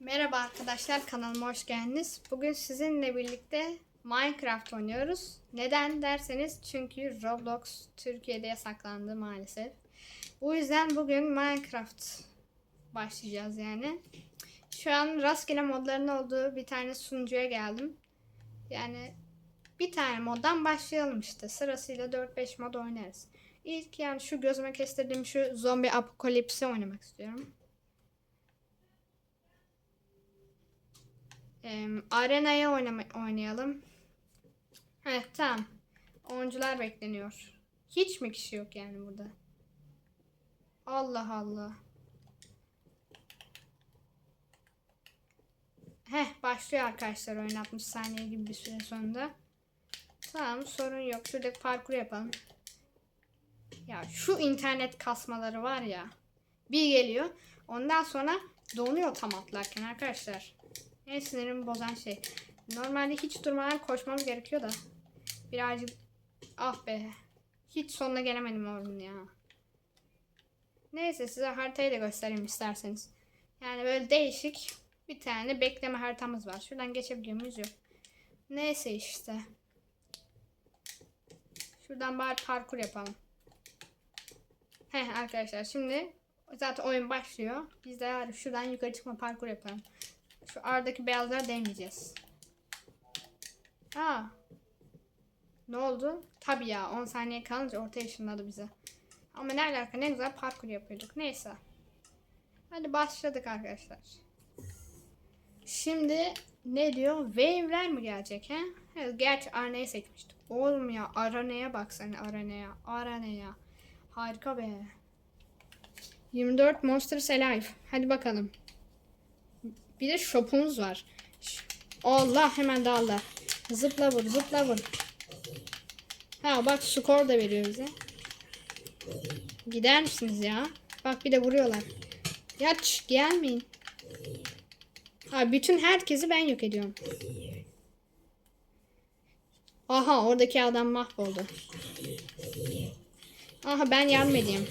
Merhaba arkadaşlar kanalıma hoş geldiniz. Bugün sizinle birlikte Minecraft oynuyoruz. Neden derseniz çünkü Roblox Türkiye'de yasaklandı maalesef. Bu yüzden bugün Minecraft başlayacağız yani. Şu an rastgele modların olduğu bir tane sunucuya geldim. Yani bir tane moddan başlayalım işte. Sırasıyla 4-5 mod oynarız. İlk yani şu gözüme kestirdiğim şu zombi apokalipsi oynamak istiyorum. Arenaya oynayalım. Evet tamam. Oyuncular bekleniyor. Hiç mi kişi yok yani burada? Allah Allah. Heh başlıyor arkadaşlar oyun 60 saniye gibi bir süre sonunda. Tamam sorun yok. Şuradaki parkur yapalım. Ya şu internet kasmaları var ya. Bir geliyor. Ondan sonra donuyor tam atlarken arkadaşlar. En sinirimi bozan şey. Normalde hiç durmadan koşmamız gerekiyor da. Birazcık ah be. Hiç sonuna gelemedim oyunun ya. Neyse size haritayı da göstereyim isterseniz. Yani böyle değişik bir tane bekleme haritamız var. Şuradan geçebiliyor? Yok. Neyse işte. Şuradan bari parkur yapalım. Heh arkadaşlar şimdi zaten oyun başlıyor. Biz de şuradan yukarı çıkma parkur yapalım. Şu aradaki beyazlara değmeyeceğiz. Aa. Ne oldu? Tabii ya 10 saniye kalınca ortaya ışınladı bize. Ama ne alaka ne güzel parkur yapıyorduk. Neyse. Hadi başladık arkadaşlar. Şimdi ne diyor? Wave'ler mi gelecek he? Evet, gerçi Arana'yı seçmiştik. Oğlum ya Arana'ya bak sen Arana'ya. Arana'ya. Harika be. 24 Monsters Alive. Hadi bakalım. Bir de shop'umuz var. Allah hemen dağıldı. Zıpla vur zıpla vur. Ha bak skor da veriyor bize. Gider misiniz ya? Bak bir de vuruyorlar. Ya şş, gelmeyin. Ha bütün herkesi ben yok ediyorum. Aha oradaki adam mahvoldu. Aha ben yardım.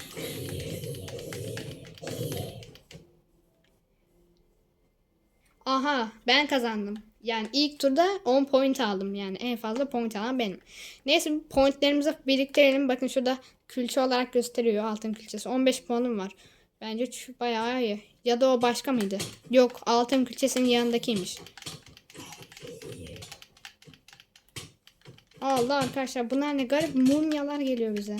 Aha ben kazandım. Yani ilk turda 10 point aldım. Yani en fazla point alan benim. Neyse pointlerimizi biriktirelim. Bakın şurada külçe olarak gösteriyor altın külçesi. 15 puanım var. Bence bayağı iyi. Ya da o başka mıydı? Yok altın külçesinin yanındakiymiş. Allah arkadaşlar bunlar ne garip mumyalar geliyor bize.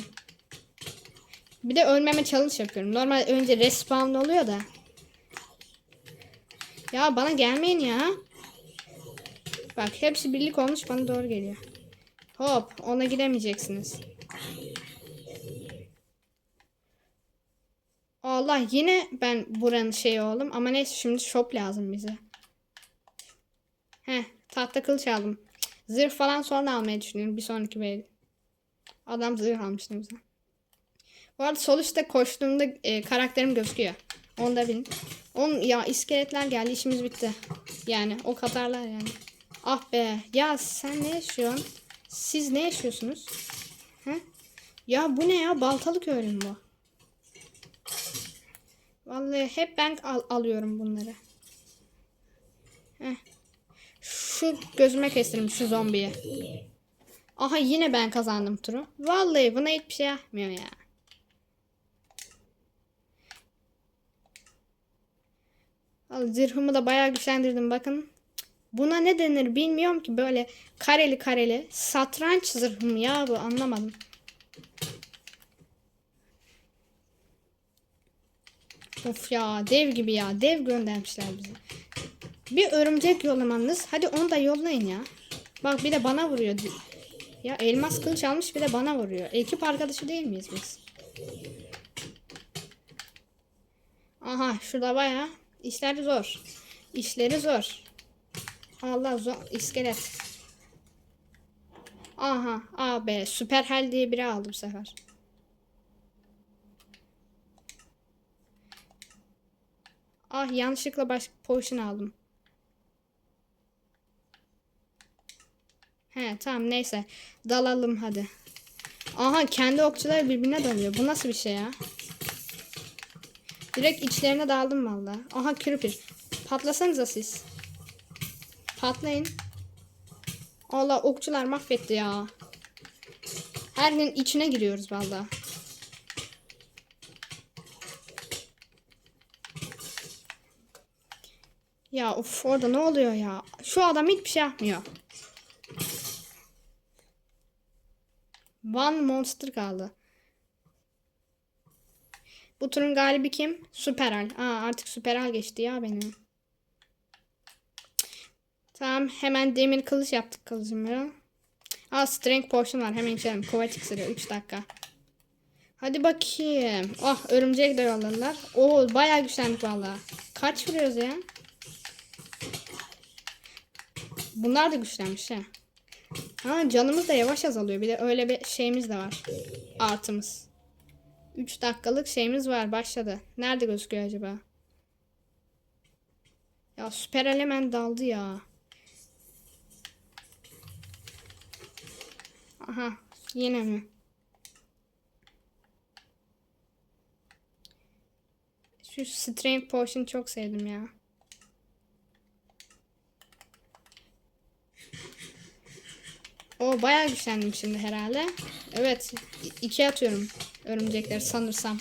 Bir de ölmeme challenge yapıyorum. Normal önce respawn oluyor da. Ya bana gelmeyin ya. Bak hepsi birlik olmuş bana doğru geliyor. Hop ona gidemeyeceksiniz. Allah yine ben buranın şeyi oldum ama neyse şimdi shop lazım bize. Heh tahta kılıç aldım. Zırh falan sonra almayı düşünüyorum bir sonraki bölüm. Adam zırh almış ne güzel. Bu arada sol üstte koştuğumda e, karakterim gözüküyor. Onu da bilin. Oğlum ya iskeletler geldi işimiz bitti. Yani o katarlar yani. Ah be ya sen ne yaşıyorsun? Siz ne yaşıyorsunuz? He? Ya bu ne ya baltalık öğren bu. Vallahi hep ben al alıyorum bunları. Heh. Şu gözüme kestirdim şu zombiyi. Aha yine ben kazandım turu. Vallahi buna hiçbir şey yapmıyor ya. Zırhımı da bayağı güçlendirdim bakın. Buna ne denir bilmiyorum ki böyle kareli kareli. Satranç zırhım ya bu anlamadım. Of ya dev gibi ya dev göndermişler bize. Bir örümcek yollamanız. Hadi onu da yollayın ya. Bak bir de bana vuruyor. Ya elmas kılıç almış bir de bana vuruyor. Ekip arkadaşı değil miyiz biz? Aha şurada bayağı işleri zor. İşleri zor. Allah zor iskelet. Aha abi süper hel diye biri aldı bu sefer. Ah yanlışlıkla başka potion aldım. He tamam neyse. Dalalım hadi. Aha kendi okçuları birbirine dalıyor. Bu nasıl bir şey ya? Direkt içlerine daldım valla. Aha creeper. Patlasanıza siz. Patlayın. Allah okçular mahvetti ya. Her gün içine giriyoruz valla. Ya of orada ne oluyor ya? Şu adam hiçbir şey yapmıyor. One monster kaldı. Bu turun galibi kim? Süperal. Aa artık Süperal geçti ya benim. Tamam hemen demir kılıç yaptık kılıcımı. Aa strength potion var hemen içelim. Kuvvet iksiri 3 dakika. Hadi bakayım. Oh örümcek de yolladılar. Oo bayağı güçlendik valla. Kaç vuruyoruz ya? Bunlar da güçlenmiş ha. Ha canımız da yavaş azalıyor. Bir de öyle bir şeyimiz de var. Artımız. 3 dakikalık şeyimiz var. Başladı. Nerede gözüküyor acaba? Ya süper element daldı ya. Aha yine mi? Şu strength potion çok sevdim ya. O bayağı güçlendim şimdi herhalde. Evet. iki atıyorum örümcekleri sanırsam.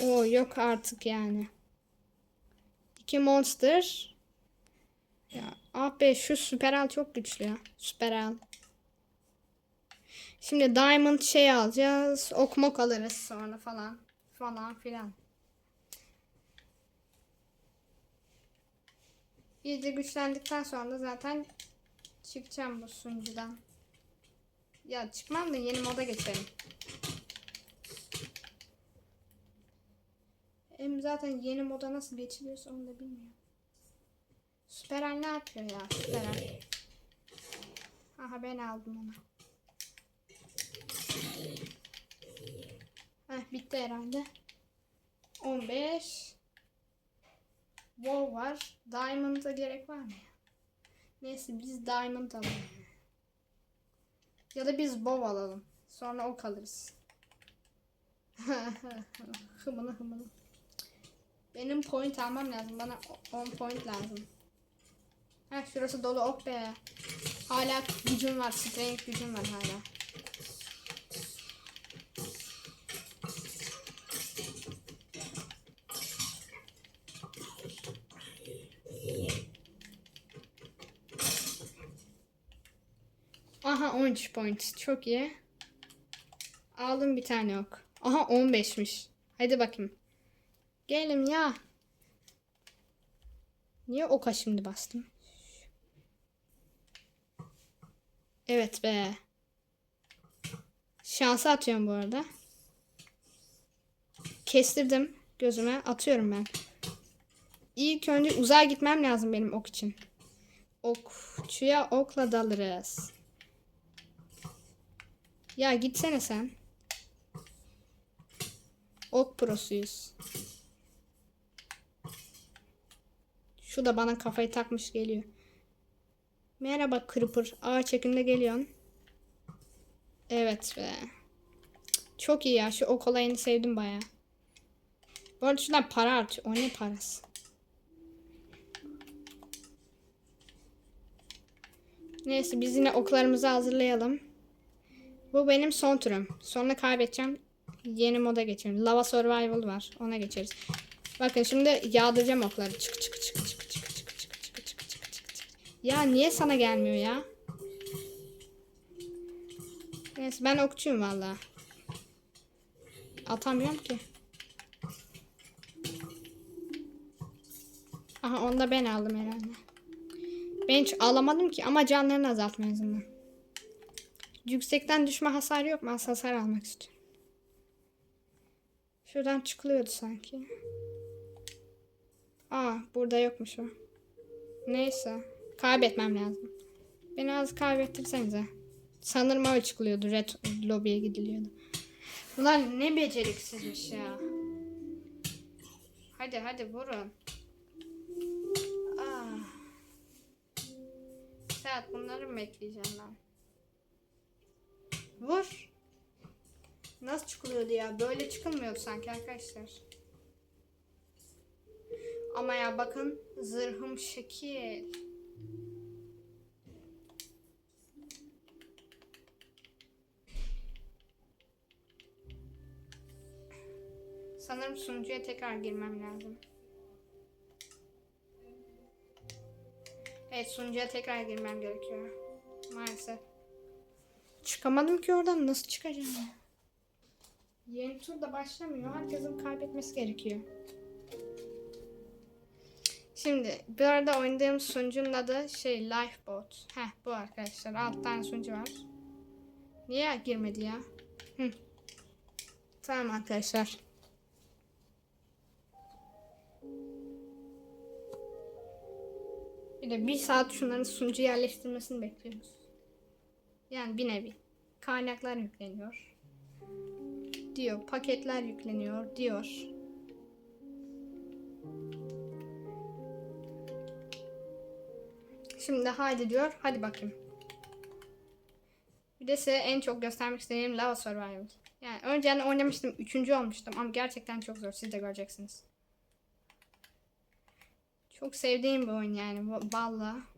O yok artık yani. İki monster. Ya ah be şu süperal çok güçlü ya. Süperal. Şimdi diamond şey alacağız. Ok mok alırız sonra falan. Falan filan. İyice güçlendikten sonra da zaten çıkacağım bu sunucudan. Ya çıkmam da yeni moda geçelim. Hem zaten yeni moda nasıl geçiliyorsa onu da bilmiyorum. Süperal ne yapıyor ya Süperal? Aha ben aldım onu. Heh bitti herhalde. 15 Wow var. Diamond'a gerek var mı? Neyse biz Diamond alalım. Ya da biz Bow alalım. Sonra ok alırız. hımını hımını. Benim point almam lazım. Bana 10 point lazım. Heh şurası dolu ok be. Hala gücüm var. Strength gücüm var hala. Aha 13 point. Çok iyi. Aldım bir tane ok. Aha 15'miş. Hadi bakayım. Gelin ya. Niye oka şimdi bastım? Evet be. Şansı atıyorum bu arada. Kestirdim gözüme. Atıyorum ben. İlk önce uzağa gitmem lazım benim ok için. Okçuya okla dalırız. Ya gitsene sen. Ok prosuyuz. Şu da bana kafayı takmış geliyor. Merhaba Creeper. Ağaç çekimde geliyorsun. Evet be. Çok iyi ya. Şu ok olayını sevdim baya. Bu arada şuradan para artıyor. O ne parası? Neyse biz yine oklarımızı hazırlayalım. Bu benim son turum. Sonra kaybedeceğim. Yeni moda geçelim. Lava Survival var. Ona geçeriz. Bakın şimdi yağdıracağım okları. Çık çık çık çık çık çık çık çık çık çık çık çık. Ya niye sana gelmiyor ya? Neyse ben okçuyum valla. Atamıyorum ki. Aha onu da ben aldım herhalde. Ben hiç alamadım ki ama canlarını azaltma en azından. Yüksekten düşme hasar yok mu? Hasar almak istiyorum. Şuradan çıkılıyordu sanki. Aa burada yokmuş o. Neyse. Kaybetmem lazım. Beni az kaybettirsenize. Sanırım öyle çıkılıyordu. Red lobby'ye gidiliyordu. Bunlar ne beceriksizmiş ya. Hadi hadi vurun. Ah. Saat bunları mı bekleyeceğim ben? Vur. Nasıl çıkılıyordu ya? Böyle çıkılmıyordu sanki arkadaşlar. Ama ya bakın zırhım şekil. Sanırım sunucuya tekrar girmem lazım. Evet sunucuya tekrar girmem gerekiyor. Maalesef. Çıkamadım ki oradan nasıl çıkacağım ya? Yeni tur da başlamıyor. Herkesin kaybetmesi gerekiyor. Şimdi bir arada oynadığım sunucunun adı şey Lifeboat. Heh bu arkadaşlar. Alt tane sunucu var. Niye girmedi ya? Hı. Tamam arkadaşlar. Bir de bir saat şunların sunucu yerleştirmesini bekliyoruz. Yani bir nevi. Kaynaklar yükleniyor. Diyor. Paketler yükleniyor. Diyor. Şimdi haydi diyor. Hadi bakayım. Bir de size en çok göstermek istediğim Lava Survival. Yani önceden oynamıştım. Üçüncü olmuştum. Ama gerçekten çok zor. Siz de göreceksiniz. Çok sevdiğim bir oyun yani. va- Valla.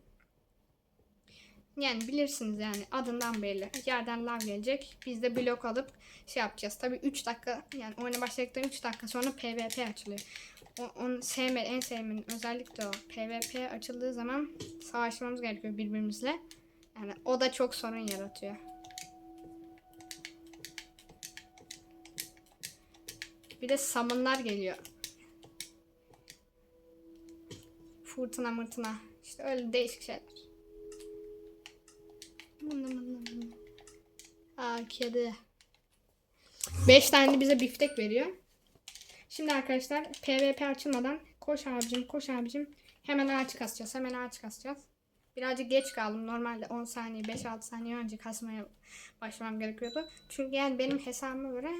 Yani bilirsiniz yani adından belli. Yerden lav gelecek. Biz de blok alıp şey yapacağız. Tabii 3 dakika yani oyuna başladıktan 3 dakika sonra PvP açılıyor. O, onu sevme, en sevmediğim özellik de o. PvP açıldığı zaman savaşmamız gerekiyor birbirimizle. Yani o da çok sorun yaratıyor. Bir de summonlar geliyor. Fırtına mırtına. İşte öyle değişik şeyler. Aa kedi. 5 tane de bize biftek veriyor. Şimdi arkadaşlar PvP açılmadan koş abicim koş abicim. Hemen ağaç kasacağız. Hemen ağaç kasacağız. Birazcık geç kaldım. Normalde 10 saniye 5-6 saniye önce kasmaya başlamam gerekiyordu. Çünkü yani benim hesabıma göre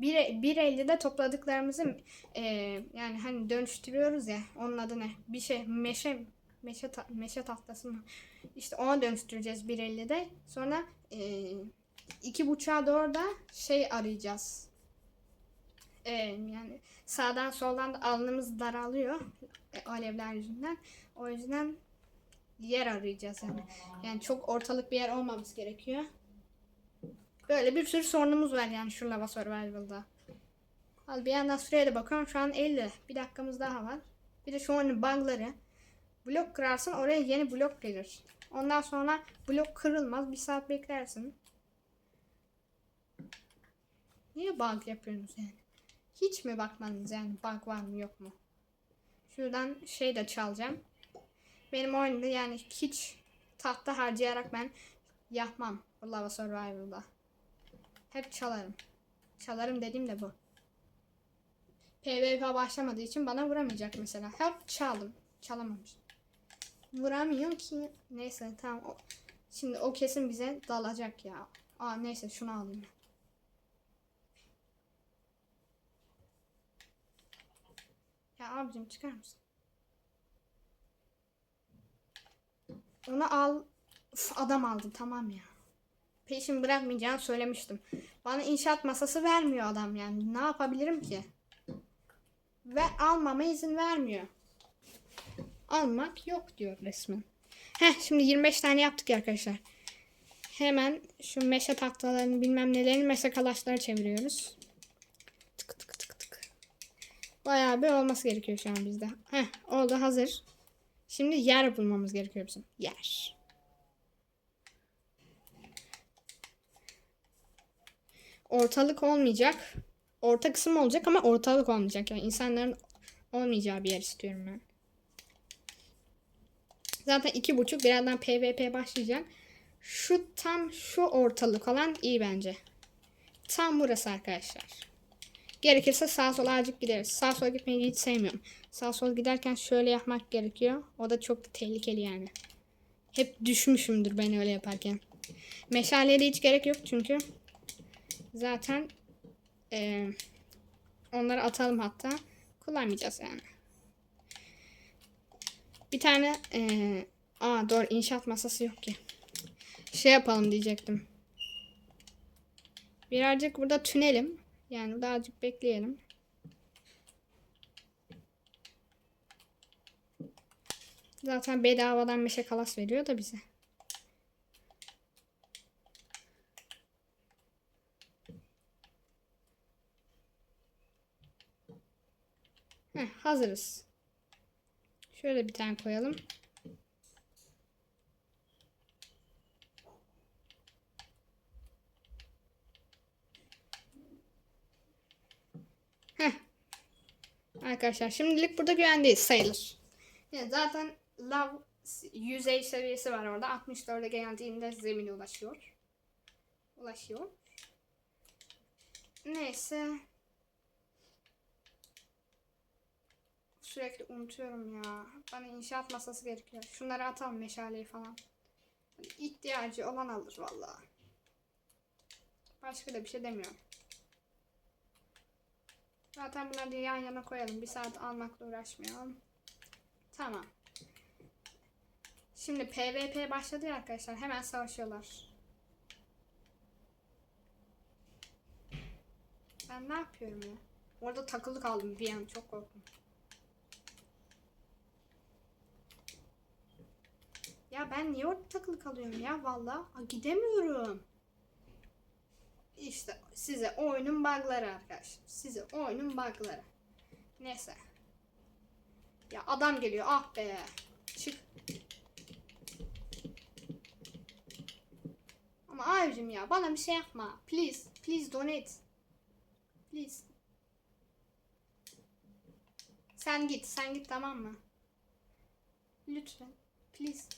1.50'de topladıklarımızı e, yani hani dönüştürüyoruz ya onun adı ne? Bir şey meşe meşe ta- meşe tahtası mı? İşte ona dönüştüreceğiz 1.50'de. Sonra e, iki buçuğa doğru da şey arayacağız. E, yani sağdan soldan da alnımız daralıyor e, alevler yüzünden. O yüzden yer arayacağız yani. Yani çok ortalık bir yer olmamız gerekiyor. Böyle bir sürü sorunumuz var yani şu Lava Survival'da. Al bir yandan süreye de bakıyorum şu an 50. Bir dakikamız daha var. Bir de şu oyunun bug'ları. Blok kırarsın oraya yeni blok gelir. Ondan sonra blok kırılmaz. Bir saat beklersin. Niye bug yapıyorsunuz yani? Hiç mi bakmadınız yani bug var mı yok mu? Şuradan şey de çalacağım. Benim oyunda yani hiç tahta harcayarak ben yapmam Lava Survival'da. Hep çalarım. Çalarım dediğim de bu. PvP başlamadığı için bana vuramayacak mesela. Hep çaldım. Çalamamış. Vuramıyor ki. Neyse tamam. Şimdi o kesin bize dalacak ya. Aa neyse şunu alayım. Ya abicim çıkar mısın? Onu al. Uf, adam aldı tamam ya. Peşimi bırakmayacağını söylemiştim. Bana inşaat masası vermiyor adam yani. Ne yapabilirim ki? Ve almama izin vermiyor. Almak yok diyor resmen. Heh şimdi 25 tane yaptık ya arkadaşlar. Hemen şu meşe tahtalarını bilmem nelerini meşe kalaşlara çeviriyoruz. Tık tık tık tık. Bayağı bir olması gerekiyor şu an bizde. Heh oldu hazır. Şimdi yer bulmamız gerekiyor bizim. Yer. Ortalık olmayacak. Orta kısım olacak ama ortalık olmayacak. Yani insanların olmayacağı bir yer istiyorum ben. Zaten iki buçuk birazdan PvP başlayacak. Şu tam şu ortalık olan iyi bence. Tam burası arkadaşlar. Gerekirse sağ sola azıcık gideriz. Sağ sola gitmeyi hiç sevmiyorum. Sağ sol giderken şöyle yapmak gerekiyor. O da çok tehlikeli yani. Hep düşmüşümdür ben öyle yaparken. Meşaleye de hiç gerek yok çünkü zaten eee, onları atalım hatta. Kullanmayacağız yani. Bir tane eee aa doğru inşaat masası yok ki. Şey yapalım diyecektim. Birazcık burada tünelim. Yani birazcık bekleyelim. Zaten bedavadan meşe kalas veriyor da bize. Heh, hazırız. Şöyle bir tane koyalım. Heh. Arkadaşlar şimdilik burada güvendeyiz sayılır. Yani zaten lav yüzey seviyesi var orada. 64'e geldiğinde zemine ulaşıyor. Ulaşıyor. Neyse. Sürekli unutuyorum ya. Bana inşaat masası gerekiyor. Şunları atalım meşaleyi falan. İhtiyacı olan alır vallahi. Başka da bir şey demiyorum. Zaten bunları yan yana koyalım. Bir saat almakla uğraşmayalım. Tamam. Şimdi PvP başladı ya arkadaşlar. Hemen savaşıyorlar. Ben ne yapıyorum ya? Orada takılı kaldım bir an. Çok korktum. Ya ben niye orada takılı kalıyorum ya valla? Gidemiyorum. İşte size oyunun bug'ları arkadaşlar. Size oyunun bug'ları. Neyse. Ya adam geliyor ah be. Çık. Ama abicim ya bana bir şey yapma. Please. Please donate. Please. Sen git. Sen git tamam mı? Lütfen. Please.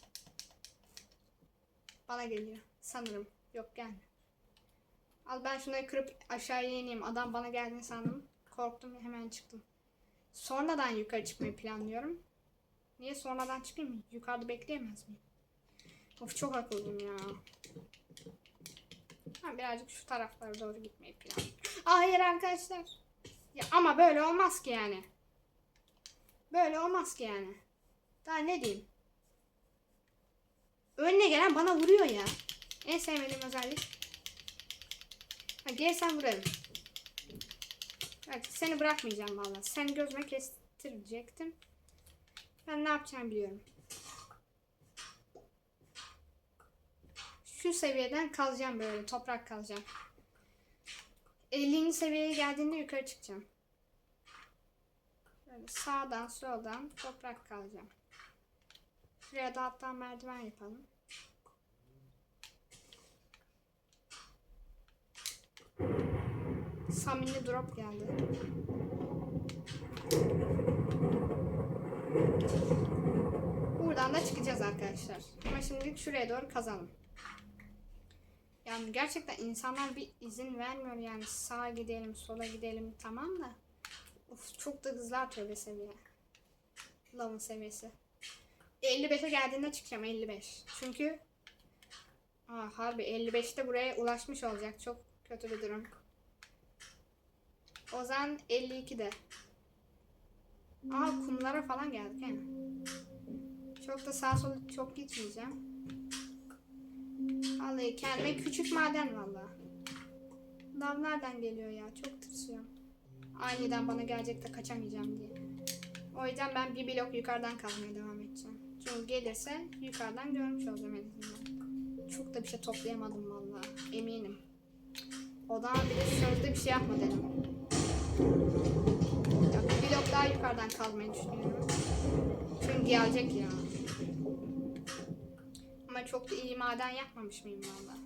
Bana geliyor. Sanırım. Yok gelmiyor. Al ben şunları kırıp aşağıya ineyim. Adam bana geldiğini sandım. Korktum hemen çıktım. Sonradan yukarı çıkmayı planlıyorum. Niye sonradan çıkayım? Yukarıda bekleyemez miyim? Of çok akıllıyım ya. Ha, birazcık şu taraflara doğru gitmeyi planlıyorum. Hayır arkadaşlar. Ya ama böyle olmaz ki yani. Böyle olmaz ki yani. Daha ne diyeyim? Önüne gelen bana vuruyor ya. En sevmediğim özellik. Ha, gelsen vurarım. Evet, seni bırakmayacağım vallahi. Seni gözüme kestirecektim. Ben ne yapacağımı biliyorum. Şu seviyeden kalacağım böyle. Toprak kalacağım. 50. seviyeye geldiğinde yukarı çıkacağım. Böyle sağdan soldan toprak kalacağım. Şuraya da hatta merdiven yapalım. Samimi drop geldi. Buradan da çıkacağız arkadaşlar. Ama şimdilik şuraya doğru kazalım. Yani gerçekten insanlar bir izin vermiyor yani sağa gidelim sola gidelim tamam da. Of çok da hızlı atıyor seviye. Lavın seviyesi. 55'e geldiğinde çıkacağım 55. Çünkü Aa, harbi 55'te buraya ulaşmış olacak. Çok kötü bir durum. O zaman 52'de. Aa kumlara falan geldik he. Çok da sağ sol çok gitmeyeceğim. Vallahi kendime küçük maden valla. Lav nereden geliyor ya? Çok tırsıyorum. Aniden bana gelecek de kaçamayacağım diye. O yüzden ben bir blok yukarıdan kalmaya devam edeceğim. Çünkü gelirse yukarıdan görmüş olacağım en azından. Çok da bir şey toplayamadım valla. Eminim. Odan bile sözde bir şey yapma dedim. Bir blok daha yukarıdan kalmayı düşünüyorum. Çünkü gelecek ya. Ama çok da iyi maden yapmamış mıyım valla.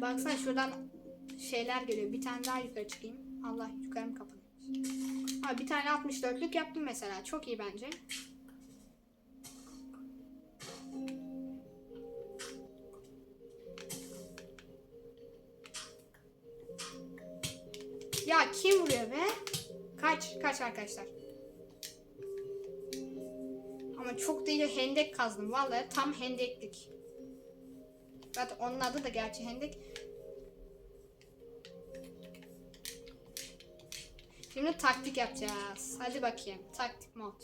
Baksana şuradan şeyler geliyor. Bir tane daha yukarı çıkayım. Allah yukarım kapanmış. Ha, bir tane 64'lük yaptım mesela. Çok iyi bence. Kim vuruyor be? Kaç, kaç arkadaşlar. Ama çok iyi hendek kazdım. Vallahi tam hendeklik. Zaten onun adı da gerçi hendek. Şimdi taktik yapacağız. Hadi bakayım. Taktik mod.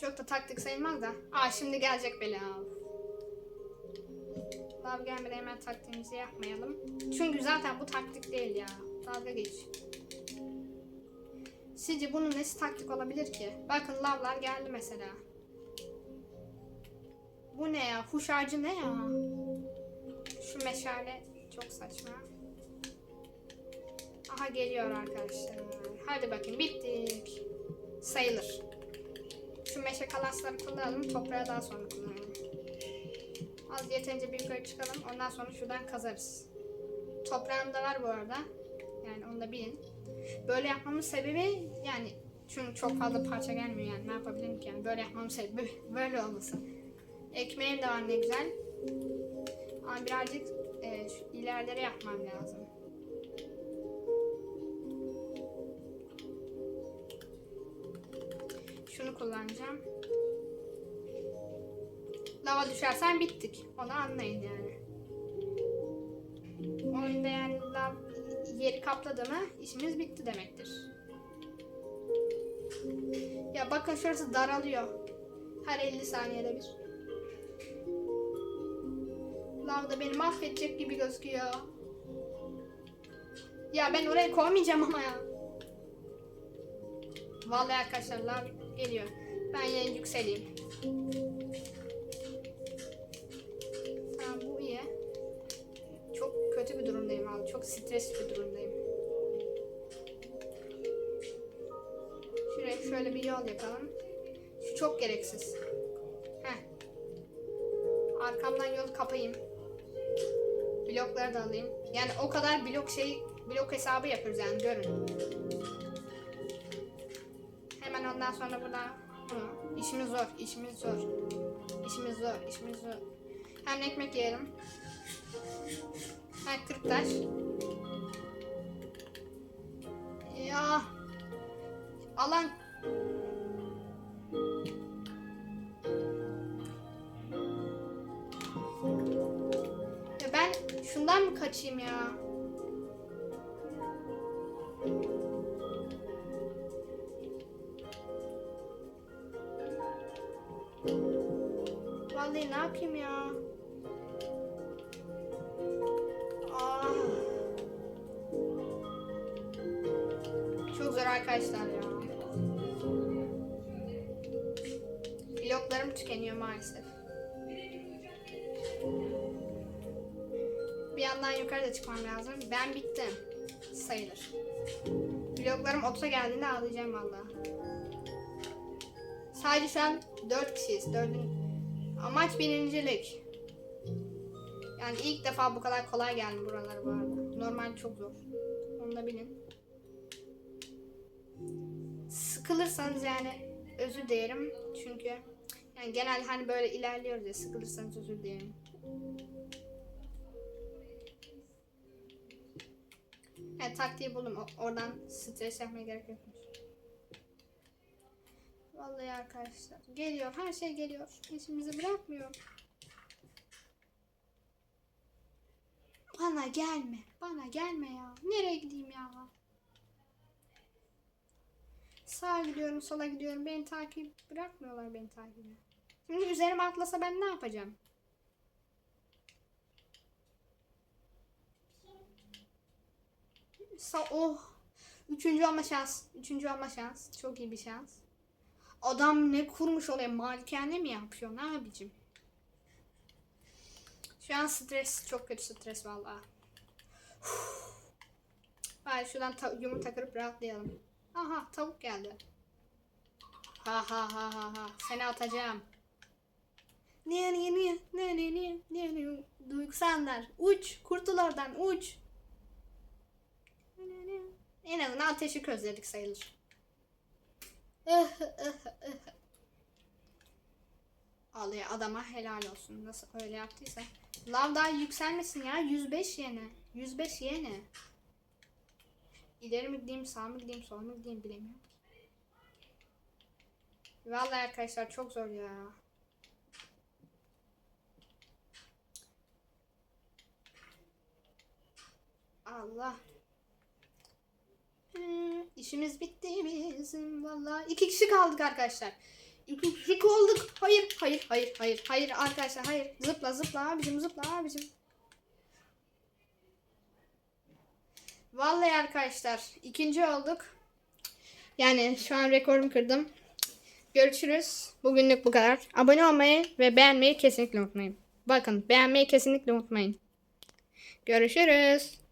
Çok da taktik sayılmaz da. Aa şimdi gelecek bela. Lav gelmeden hemen taktiğimizi yapmayalım. Çünkü zaten bu taktik değil ya. Dalga geç. Sizce bunun nesi taktik olabilir ki? Bakın lavlar geldi mesela. Bu ne ya? Huş ağacı ne ya? Şu meşale çok saçma. Aha geliyor arkadaşlar. Hadi bakayım bittik. Sayılır. Şu meşe kalasları kullanalım. Toprağı daha sonra kullanalım. Az yeterince bir yukarı çıkalım. Ondan sonra şuradan kazarız. Toprağım da var bu arada. Yani onu da bilin. Böyle yapmamın sebebi yani çünkü çok fazla parça gelmiyor yani ne yapabilirim ki yani böyle yapmamın sebebi böyle olması. Ekmeğim de var ne güzel. Ama birazcık e, şu ilerlere yapmam lazım. Şunu kullanacağım. Lava düşersen bittik. Onu anlayın yani. Oyunda yani lav yeri kapladı mı işimiz bitti demektir. Ya bakın şurası daralıyor. Her 50 saniyede bir. Lav da beni mahvedecek gibi gözüküyor. Ya ben oraya koymayacağım ama ya. Vallahi arkadaşlar lav geliyor. Ben yine yükseleyim. Çok stresli bir durumdayım. Şuraya şöyle bir yol yapalım. Şu çok gereksiz. Heh. Arkamdan yolu kapayım. Blokları da alayım. Yani o kadar blok şey blok hesabı yapıyoruz yani görün. Hemen ondan sonra burada Hı, işimiz zor, işimiz zor. İşimiz zor, işimiz zor. Hem ekmek yiyelim. Ha 40 taş. Ya. Alan. Ya ben şundan mı kaçayım ya? Ben bittim. Sayılır. Bloklarım 30'a geldiğinde ağlayacağım valla. Sadece şu an 4 kişiyiz. Dördün... Amaç birincilik. Yani ilk defa bu kadar kolay geldi buralar bu arada. Normal çok zor. Onu da bilin. Sıkılırsanız yani özür dilerim. Çünkü yani genel hani böyle ilerliyoruz ya sıkılırsanız özür dilerim. Evet taktiği buldum. Oradan stres yapmaya gerek yokmuş. Vallahi arkadaşlar geliyor her şey geliyor. İşimizi bırakmıyor. Bana gelme. Bana gelme ya. Nereye gideyim ya? Sağa gidiyorum, sola gidiyorum. Beni takip bırakmıyorlar beni takibe. Şimdi üzerime atlasa ben ne yapacağım? Sa oh. Üçüncü olma şans. Üçüncü olma şans. Çok iyi bir şans. Adam ne kurmuş oraya? Malikane mi yapıyor? Ne abicim? Şu an stres. Çok kötü stres vallahi. Bari şuradan ta- yumurta kırıp rahatlayalım. Aha tavuk geldi. Ha ha ha ha ha. Seni atacağım. Niye niye niye niye niye niye niye duygusallar. Uç kurtul oradan uç. En azından ateşi közledik sayılır. Ağlıyor adama helal olsun. Nasıl öyle yaptıysa. Lav daha yükselmesin ya. 105 yene. 105 yene. İleri mi gideyim, sağ mı gideyim, sol mu gideyim bilemiyorum. Vallahi arkadaşlar çok zor ya. Allah. İşimiz bitti bizim valla. İki kişi kaldık arkadaşlar. İki kişi olduk. Hayır, hayır, hayır, hayır, hayır arkadaşlar hayır. Zıpla zıpla abicim zıpla abicim. Vallahi arkadaşlar ikinci olduk. Yani şu an rekorumu kırdım. Görüşürüz. Bugünlük bu kadar. Abone olmayı ve beğenmeyi kesinlikle unutmayın. Bakın beğenmeyi kesinlikle unutmayın. Görüşürüz.